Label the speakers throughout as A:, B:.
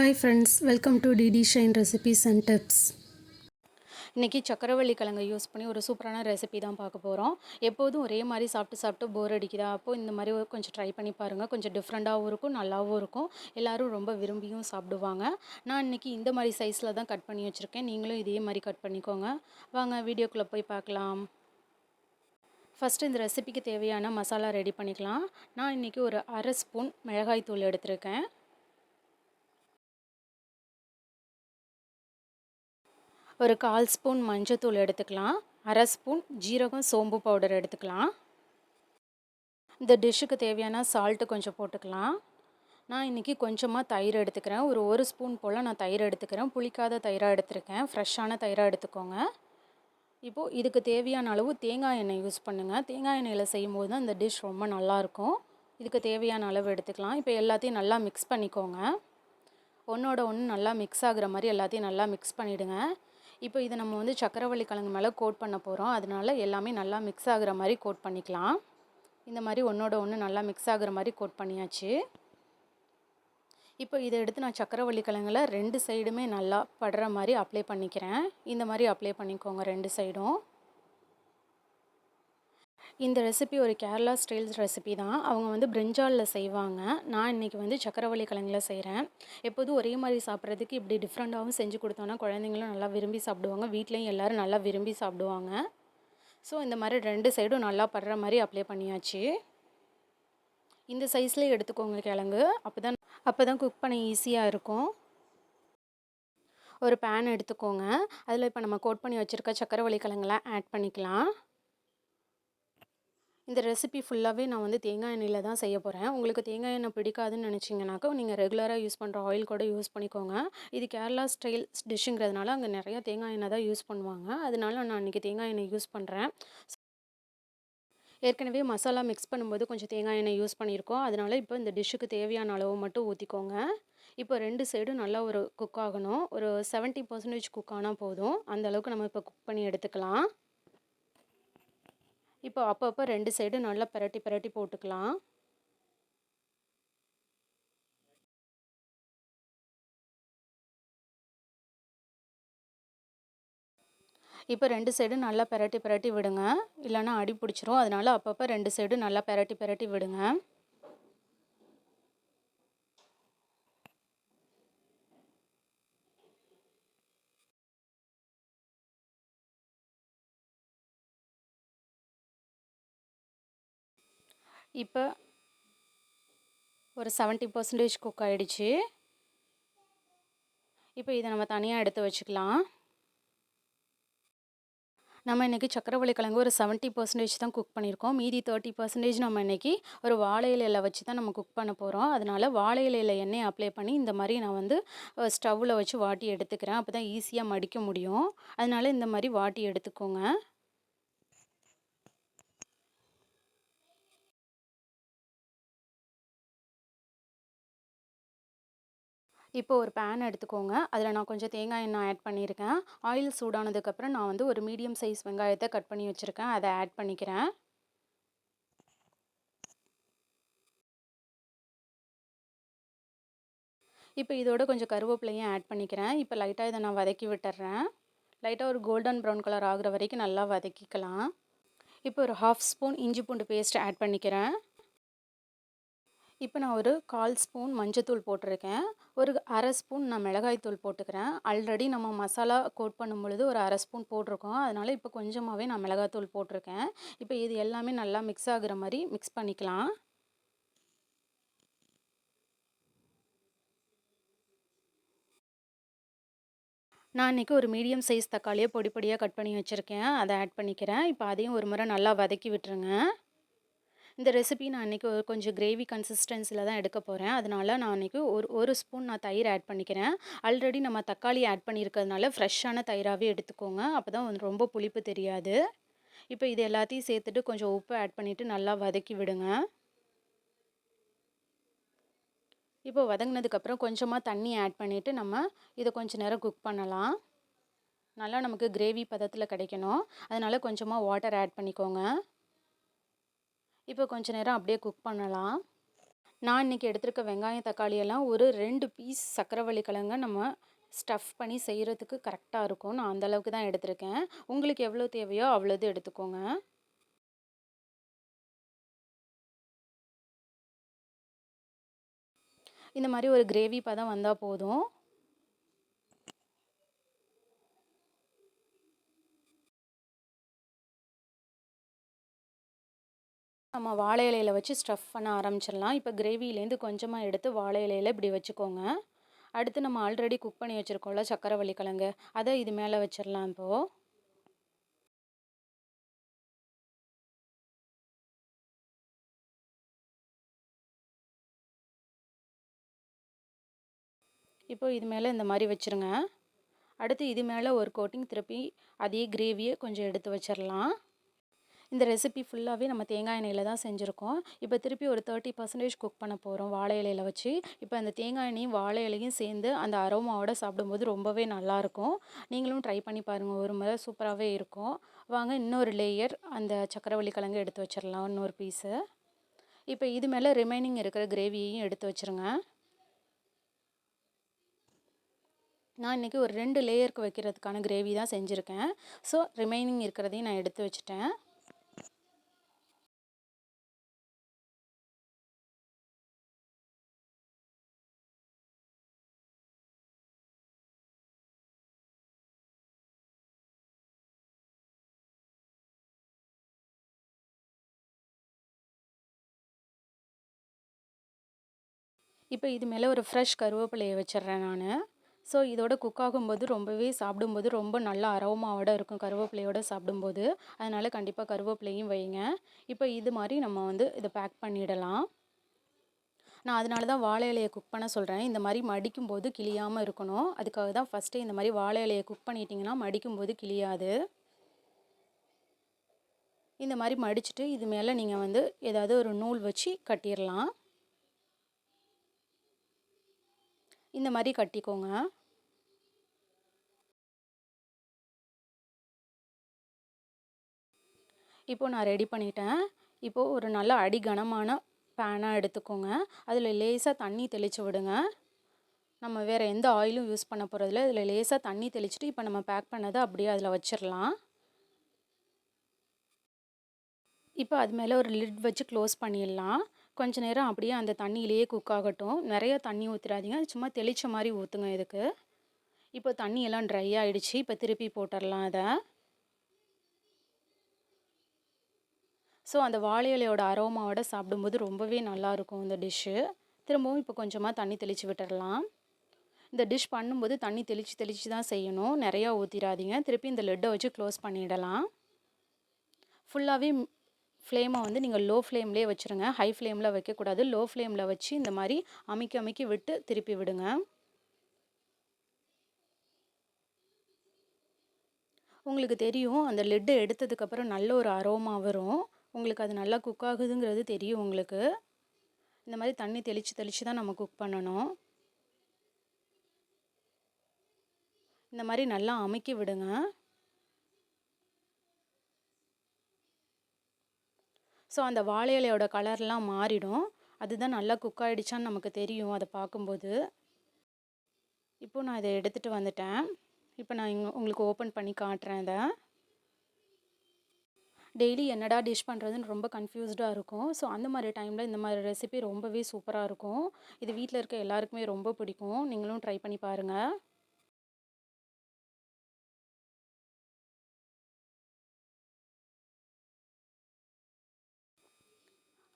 A: Hi friends welcome to D D shine recipes and tips
B: இன்றைக்கி சக்கரவள்ளி கிழங்கு use பண்ணி ஒரு சூப்பரான ரெசிபி தான் பார்க்க போகிறோம் எப்போதும் ஒரே மாதிரி சாப்பிட்டு சாப்பிட்டு போர் அடிக்குதா? அப்போது இந்த மாதிரி கொஞ்சம் ட்ரை பண்ணி பாருங்கள் கொஞ்சம் டிஃப்ரெண்ட்டாகவும் இருக்கும் நல்லாவும் இருக்கும். எல்லோரும் ரொம்ப விரும்பியும் சாப்பிடுவாங்க. நான் இன்றைக்கி இந்த மாதிரி சைஸில் தான் கட் பண்ணி வச்சுருக்கேன். நீங்களும் இதே மாதிரி கட் பண்ணிக்கோங்க. வாங்க வீடியோக்குள்ளே போய் பார்க்கலாம். ஃபஸ்ட்டு இந்த ரெசிபிக்கு தேவையான மசாலா ரெடி பண்ணிக்கலாம். நான் இன்றைக்கி ஒரு அரை ஸ்பூன் மிளகாய் தூள் எடுத்திருக்கேன். ஒரு கால் ஸ்பூன் மஞ்சத்தூள் எடுத்துக்கலாம். அரை ஸ்பூன் ஜீரகம் சோம்பு பவுடர் எடுத்துக்கலாம். இந்த டிஷ்ஷுக்கு தேவையான சால்ட்டு கொஞ்சம் போட்டுக்கலாம். நான் இன்றைக்கி கொஞ்சமாக தயிர் எடுத்துக்கிறேன். ஒரு ஒரு ஸ்பூன் போல் நான் தயிர் எடுத்துக்கிறேன். புளிக்காத தயிராக எடுத்துருக்கேன். ஃப்ரெஷ்ஷான தயிராக எடுத்துக்கோங்க. இப்போது இதுக்கு தேவையான அளவு தேங்காய் எண்ணெய் யூஸ் பண்ணுங்கள் தேங்காய் எண்ணெயில் செய்யும் போது தான் இந்த டிஷ் ரொம்ப நல்லாயிருக்கும் இதுக்கு தேவையான அளவு எடுத்துக்கலாம். இப்போ எல்லாத்தையும் நல்லா மிக்ஸ் பண்ணிக்கோங்க. ஒன்றோட ஒன்று நல்லா மிக்ஸ் ஆகுற மாதிரி எல்லாத்தையும் நல்லா மிக்ஸ் பண்ணிவிடுங்க இப்போ இதை நம்ம வந்து சக்கரவள்ளி கிழங்கு மேலே கோட் பண்ண போகிறோம் அதனால எல்லாமே நல்லா மிக்ஸ் ஆகுற மாதிரி கோட் பண்ணிக்கலாம். இந்த மாதிரி ஒன்றோட ஒன்று நல்லா மிக்ஸ் ஆகுற மாதிரி கோட் பண்ணியாச்சு. இப்போ இதை எடுத்து நான் சக்கரவள்ளி கிழங்குல ரெண்டு சைடுமே நல்லா படுற மாதிரி அப்ளை பண்ணிக்கிறேன். இந்த மாதிரி அப்ளை பண்ணிக்கோங்க ரெண்டு சைடும் இந்த ரெசிபி ஒரு கேரளா ஸ்டைல்ஸ் ரெசிபி தான். அவங்க வந்து பிரிஞ்சாலில் செய்வாங்க. நான் இன்றைக்கி வந்து சக்கரவள்ளி கிழங்குல செய்கிறேன் எப்போதும் ஒரே மாதிரி சாப்பிட்றதுக்கு இப்படி டிஃப்ரெண்ட்டாகவும் செஞ்சு கொடுத்தோன்னா குழந்தைங்களும் நல்லா விரும்பி சாப்பிடுவாங்க. வீட்லேயும் எல்லோரும் நல்லா விரும்பி சாப்பிடுவாங்க. ஸோ இந்த மாதிரி ரெண்டு சைடும் நல்லா படுற மாதிரி அப்ளை பண்ணியாச்சு. இந்த சைஸ்லேயே எடுத்துக்கோங்க கிழங்கு. அப்போ தான் அப்போ தான் குக் பண்ண ஈஸியாக இருக்கும். ஒரு பேன் எடுத்துக்கோங்க. அதில் இப்போ நம்ம கோட் பண்ணி வச்சுருக்க சக்கரவள்ளி கிழங்குலாம் ஆட் பண்ணிக்கலாம். இந்த ரெசிபி ஃபுல்லாகவே நான் வந்து தேங்காய் எண்ணெயில் தான் செய்ய போகிறேன் உங்களுக்கு தேங்காய் எண்ணெய் பிடிக்காதுன்னு நினச்சிங்கனாக்கா நீங்கள் ரெகுலராக யூஸ் பண்ணுற ஆயில் கூட யூஸ் பண்ணிக்கோங்க. இது கேரளா ஸ்டைல் டிஷ்ஷுங்கிறதுனால அங்கே நிறையா தேங்காய் எண்ணெய் தான் யூஸ் பண்ணுவாங்க. அதனால நான் இன்றைக்கி தேங்காய் எண்ணெய் யூஸ் பண்ணுறேன் ஏற்கனவே மசாலா மிக்ஸ் பண்ணும்போது கொஞ்சம் தேங்காய் எண்ணெய் யூஸ் பண்ணியிருக்கோம். அதனால் இப்போ இந்த டிஷ்ஷுக்கு தேவையான அளவு மட்டும் ஊற்றிக்கோங்க இப்போ ரெண்டு சைடும் நல்லா ஒரு குக் ஆகணும். ஒரு செவன்ட்டி பர்சன்டேஜ் குக் ஆனால் போதும். அந்த அளவுக்கு நம்ம இப்போ குக் பண்ணி எடுத்துக்கலாம். இப்போ அப்பப்போ ரெண்டு சைடு நல்லா பிரட்டி பிரட்டி போட்டுக்கலாம். இப்போ ரெண்டு சைடு நல்லா பிரட்டி பிரட்டி விடுங்க. இல்லைன்னா அடி பிடிச்சிரும். அதனால் அப்பப்போ ரெண்டு சைடு நல்லா பிரட்டி பிரட்டி விடுங்க. இப்போ ஒரு செவன்ட்டி பர்சன்டேஜ் குக் ஆகிடுச்சு இப்போ இதை நம்ம தனியாக எடுத்து வச்சுக்கலாம். நம்ம இன்றைக்கி சக்கரவள்ளி கிழங்கு ஒரு செவன்ட்டி பர்சன்டேஜ் தான் குக் பண்ணியிருக்கோம். மீதி தேர்ட்டி பர்சன்டேஜ் நம்ம இன்றைக்கி ஒரு வாழை இலையில் வச்சு தான் நம்ம குக் பண்ண போகிறோம் அதனால் வாழை இலையில் எண்ணெய் அப்ளை பண்ணி இந்த மாதிரி நான் வந்து ஸ்டவ்வில் வச்சு வாட்டி எடுத்துக்கிறேன். அப்போ தான் ஈஸியாக மடிக்க முடியும். அதனால் இந்த மாதிரி வாட்டி எடுத்துக்கோங்க. இப்போ ஒரு பேன் எடுத்துக்கோங்க. அதில் நான் கொஞ்சம் தேங்காய் எண்ணெய் ஆட் பண்ணியிருக்கேன். ஆயில் சூடானதுக்கப்புறம் நான் வந்து ஒரு மீடியம் சைஸ் வெங்காயத்தை கட் பண்ணி வச்சுருக்கேன். அதை ஆட் பண்ணிக்கிறேன். இப்போ இதோட கொஞ்சம் கருவேப்பிலையும் ஆட் பண்ணிக்கிறேன். இப்போ லைட்டாக இதை நான் வதக்கி விட்டுறேன். லைட்டாக ஒரு கோல்டன் ப்ரௌன் கலர் ஆகிற வரைக்கும் நல்லா வதக்கிக்கலாம். இப்போ ஒரு ஹாஃப் ஸ்பூன் இஞ்சி பூண்டு பேஸ்ட் ஆட் பண்ணிக்கிறேன். இப்போ நான் ஒரு கால் ஸ்பூன் மஞ்சத்தூள் போட்டிருக்கேன். ஒரு அரை ஸ்பூன் நான் மிளகாய்த்தூள் போட்டுக்கிறேன். ஆல்ரெடி நம்ம மசாலா கோட் பண்ணும் பொழுது ஒரு அரை ஸ்பூன் போட்டிருக்கோம். அதனால் இப்போ கொஞ்சமாகவே நான் மிளகாய்த்தூள் போட்டிருக்கேன். இப்போ இது எல்லாமே நல்லா மிக்ஸ் ஆகுற மாதிரி மிக்ஸ் பண்ணிக்கலாம். நான் இன்றைக்கி ஒரு மீடியம் சைஸ் தக்காளியை பொடி பொடியாக கட் பண்ணி வச்சுருக்கேன். அதை ஆட் பண்ணிக்கிறேன். இப்போ அதையும் ஒரு முறை நல்லா வதக்கி விட்டுருங்க. இந்த ரெசிபி நான் இன்றைக்கி கொஞ்சம் கிரேவி கன்சிஸ்டன்சியில் தான் எடுக்க போகிறேன் அதனால் நான் இன்றைக்கி ஒரு ஒரு ஸ்பூன் நான் தயிர் ஆட் பண்ணிக்கிறேன். ஆல்ரெடி நம்ம தக்காளி ஆட் பண்ணியிருக்கிறதுனால ஃப்ரெஷ்ஷான தயிராகவே எடுத்துக்கோங்க. அப்போ தான் வந்து ரொம்ப புளிப்பு தெரியாது. இப்போ இது எல்லாத்தையும் சேர்த்துட்டு கொஞ்சம் உப்பு ஆட் பண்ணிவிட்டு நல்லா வதக்கி விடுங்க. இப்போ வதங்கினதுக்கப்புறம் கொஞ்சமாக தண்ணி ஆட் பண்ணிவிட்டு நம்ம இதை கொஞ்சம் நேரம் குக் பண்ணலாம். நல்லா நமக்கு கிரேவி பதத்தில் கிடைக்கணும். அதனால் கொஞ்சமாக வாட்டர் ஆட் பண்ணிக்கோங்க. இப்போ கொஞ்ச நேரம் அப்படியே குக் பண்ணலாம். நான் இன்றைக்கி எடுத்திருக்க வெங்காயம் தக்காளியெல்லாம் ஒரு ரெண்டு பீஸ் சக்கரவள்ளி கிழங்க நம்ம ஸ்டஃப் பண்ணி செய்கிறதுக்கு கரெக்டாக இருக்கும். நான் அந்த அளவுக்கு தான் எடுத்திருக்கேன். உங்களுக்கு எவ்வளோ தேவையோ அவ்வளோது எடுத்துக்கோங்க. இந்த மாதிரி ஒரு கிரேவி பதம் வந்தால் போதும். நம்ம வாழை இலையில் வச்சு ஸ்டஃப் பண்ண ஆரம்பிச்சிடலாம். இப்போ கிரேவிலேருந்து கொஞ்சமாக எடுத்து வாழை இலையில் இப்படி வச்சுக்கோங்க. அடுத்து நம்ம ஆல்ரெடி குக் பண்ணி வச்சுருக்கோம்ல சக்கரவள்ளி கிழங்கு. அதை இது மேலே வச்சிடலாம் இப்போது இப்போ இது மேலே இந்த மாதிரி வச்சுருங்க. அடுத்து இது மேலே ஒரு கோட்டிங் திருப்பி அதே கிரேவியை கொஞ்சம் எடுத்து வச்சிடலாம். இந்த ரெசிபி ஃபுல்லாகவே நம்ம தேங்காய் எண்ணெயில் தான் செஞ்சுருக்கோம். இப்போ திருப்பி ஒரு தேர்ட்டி பர்சன்டேஜ் குக் பண்ண போகிறோம் வாழை இலையில் வச்சு. இப்போ அந்த தேங்காய் எண்ணெயும் வாழை இலையும் சேர்ந்து அந்த அரோமாவோட சாப்பிடும்போது ரொம்பவே நல்லாயிருக்கும் நீங்களும் ட்ரை பண்ணி பாருங்கள் ஒரு முறை சூப்பராகவே இருக்கும். வாங்க இன்னொரு லேயர் அந்த சக்கரவள்ளி கிழங்கு எடுத்து வச்சிடலாம் இன்னொரு பீஸு இப்போ இது மேலே ரிமைனிங் இருக்கிற கிரேவியையும் எடுத்து வச்சுருங்க. நான் இன்றைக்கி ஒரு ரெண்டு லேயருக்கு வைக்கிறதுக்கான கிரேவி தான் செஞ்சுருக்கேன். ஸோ ரிமைனிங் இருக்கிறதையும் நான் எடுத்து வச்சுட்டேன். இப்போ இது மேலே ஒரு ஃப்ரெஷ் கருவேப்பிலையை வச்சிடுறேன் நான். ஸோ இதோட குக் ஆகும்போது ரொம்பவே சாப்பிடும்போது ரொம்ப நல்ல அரோமாவோட இருக்கும் கருவேப்பிலையோடு சாப்பிடும்போது. அதனால் கண்டிப்பாக கருவேப்பிலையும் வைங்க. இப்போ இது மாதிரி நம்ம வந்து இதை பேக் பண்ணிடலாம். நான் அதனால தான் வாழை இலையை குக் பண்ண சொல்கிறேன் இந்த மாதிரி மடிக்கும் போது கிளியாமல் இருக்கணும். அதுக்காக தான் ஃபஸ்ட்டு இந்த மாதிரி வாழை இலையை குக் பண்ணிட்டீங்கன்னா மடிக்கும்போது கிளியாது. இந்த மாதிரி மடிச்சுட்டு இது மேலே நீங்கள் வந்து ஏதாவது ஒரு நூல் வச்சு கட்டிடலாம். இந்த மாதிரி கட்டிக்கோங்க. இப்போது நான் ரெடி பண்ணிட்டேன். இப்போது ஒரு நல்ல அடி கனமான பேனாக எடுத்துக்கோங்க. அதில் லேசாக தண்ணி தெளித்து விடுங்க. நம்ம வேறு எந்த ஆயிலும் யூஸ் பண்ண போகிறதில்ல இதில் லேசாக தண்ணி தெளிச்சுட்டு இப்போ நம்ம பேக் பண்ணதை அப்படியே அதில் வச்சிடலாம் இப்போ அது மேலே ஒரு லிட் வச்சு க்ளோஸ் பண்ணிடலாம் கொஞ்ச நேரம் அப்படியே அந்த தண்ணியிலேயே குக் ஆகட்டும். நிறைய தண்ணி ஊற்றிடாதீங்க சும்மா தெளித்த மாதிரி ஊற்றுங்க இதுக்கு. இப்போ தண்ணியெல்லாம் ட்ரை ஆகிடுச்சு இப்போ திருப்பி போட்டுடலாம் அதை ஸோ அந்த வாழை இலையோட அரோமாவோட சாப்பிடும்போது ரொம்பவே நல்லாயிருக்கும் இந்த டிஷ்ஷு திரும்பவும் இப்போ கொஞ்சமாக தண்ணி தெளித்து விட்டுடலாம். இந்த டிஷ் பண்ணும்போது தண்ணி தெளித்து தெளித்து தான் செய்யணும். நிறையா ஊற்றிடாதீங்க திருப்பி இந்த லெட்டை வச்சு க்ளோஸ் பண்ணிடலாம். ஃபுல்லாகவே ஃப்ளேமை வந்து நீங்கள் லோ ஃப்ளேம்லேயே வச்சுருங்க. ஹை ஃப்ளேமில் வைக்கக்கூடாது. லோ ஃப்ளேமில் வச்சு இந்த மாதிரி அமைக்கி அமைக்கி விட்டு திருப்பி விடுங்க. உங்களுக்கு தெரியும் அந்த லெட்டு எடுத்ததுக்கப்புறம் நல்ல ஒரு அரோமா வரும். உங்களுக்கு அது நல்லா குக் ஆகுதுங்கிறது தெரியும் உங்களுக்கு. இந்த மாதிரி தண்ணி தெளித்து தெளித்து தான் நம்ம குக் பண்ணணும். இந்த மாதிரி நல்லா அமைக்கி விடுங்க. ஸோ அந்த வாழை இலையோட கலர்லாம் மாறிடும். அதுதான் நல்லா குக் ஆகிடுச்சான்னு நமக்கு தெரியும் அதை பார்க்கும்போது. இப்போது நான் இதை எடுத்துகிட்டு வந்துட்டேன். இப்போ நான் இங்கே உங்களுக்கு ஓப்பன் பண்ணி காட்டுறேன் இதை. டெய்லி என்னடா டிஷ் பண்ணுறதுன்னு ரொம்ப கன்ஃபியூஸ்டாக இருக்கும். ஸோ அந்த மாதிரி டைமில் இந்த மாதிரி ரெசிபி ரொம்பவே சூப்பராக இருக்கும். இது வீட்டில் இருக்க எல்லாருக்குமே ரொம்ப பிடிக்கும். நீங்களும் ட்ரை பண்ணி பாருங்கள்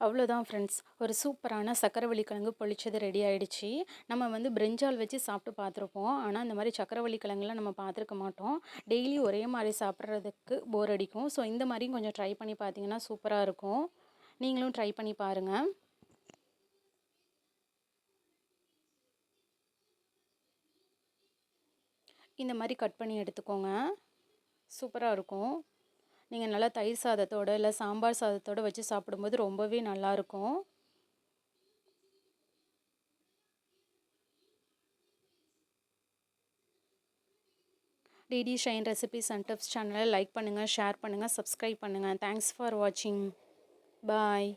B: அவ்வளோதான் ஃப்ரெண்ட்ஸ் ஒரு சூப்பரான சக்கரவள்ளி கிழங்கு பொழிச்சது ரெடி ஆகிடுச்சு நம்ம வந்து பிரிஞ்சால் வச்சு சாப்பிட்டு பார்த்துருப்போம். ஆனால் இந்த மாதிரி சக்கரவள்ளி கிழங்குலாம் நம்ம பார்த்துருக்க மாட்டோம். டெய்லி ஒரே மாதிரி சாப்பிட்றதுக்கு போர் அடிக்கும். ஸோ இந்த மாதிரியும் கொஞ்சம் ட்ரை பண்ணி பார்த்தீங்கன்னா சூப்பராக இருக்கும். நீங்களும் ட்ரை பண்ணி பாருங்கள் இந்த மாதிரி கட் பண்ணி எடுத்துக்கோங்க. சூப்பராக இருக்கும். நீங்கள் நல்லா தயிர் சாதத்தோடு இல்லை சாம்பார் சாதத்தோடு வச்சு சாப்பிடும்போது ரொம்பவே நல்லாயிருக்கும் D D shine recipes and tips சேனலை லைக் பண்ணுங்கள் ஷேர் பண்ணுங்கள் சப்ஸ்கிரைப் பண்ணுங்கள் தேங்க்ஸ் ஃபார் வாட்சிங் பாய்